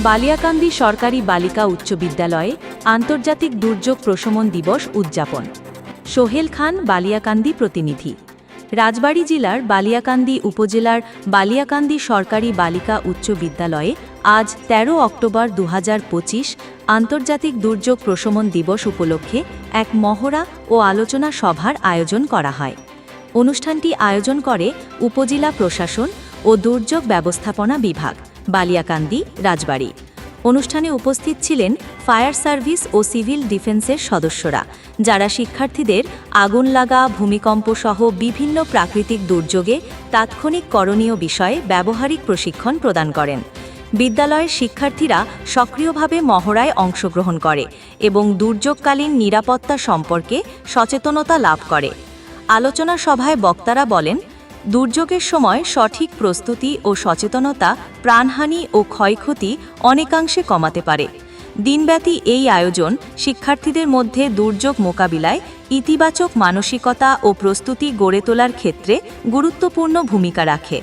বালিয়াকান্দি সরকারি বালিকা উচ্চ বিদ্যালয়ে আন্তর্জাতিক দুর্যোগ প্রশমন দিবস উদযাপন। সোহেল খান বালিয়াকান্দি প্রতিনিধি। রাজবাড়ী জেলার বালিয়াকান্দি উপজেলার বালিয়াকান্দি সরকারি বালিকা উচ্চ বিদ্যালয়ে আজ ১৩ অক্টোবর দু হাজার পঁচিশ আন্তর্জাতিক দুর্যোগ প্রশমন দিবস উপলক্ষে এক মহড়া ও আলোচনা সভার আয়োজন করা হয়। অনুষ্ঠানটি আয়োজন করে উপজেলা প্রশাসন ও দুর্যোগ ব্যবস্থাপনা বিভাগ। বালিয়াকান্দি, রাজবাড়ী। অনুষ্ঠানে উপস্থিত ছিলেন ফায়ার সার্ভিস ও সিভিল ডিফেন্সের সদস্যরা, যারা শিক্ষার্থীদের আগুন লাগা, ভূমিকম্প সহ বিভিন্ন প্রাকৃতিক দুর্যোগে তাৎক্ষণিক করণীয় বিষয়ে ব্যবহারিক প্রশিক্ষণ প্রদান করেন। বিদ্যালয়ের শিক্ষার্থীরা সক্রিয়ভাবে মহড়ায় অংশগ্রহণ করে এবং দুর্যোগকালীন নিরাপত্তা সম্পর্কে সচেতনতা লাভ করে। আলোচনা সভায় বক্তারা বলেন দুর্যোগের সময় সঠিক প্রস্তুতি ও সচেতনতা, প্রাণহানি ও ক্ষয়ক্ষতি অনেকাংশে কমাতে পারে। দিনব্যাপী এই আয়োজন শিক্ষার্থীদের মধ্যে দুর্যোগ মোকাবিলায় ইতিবাচক মানসিকতা ও প্রস্তুতি গড়ে তোলার ক্ষেত্রে গুরুত্বপূর্ণ ভূমিকা রাখে।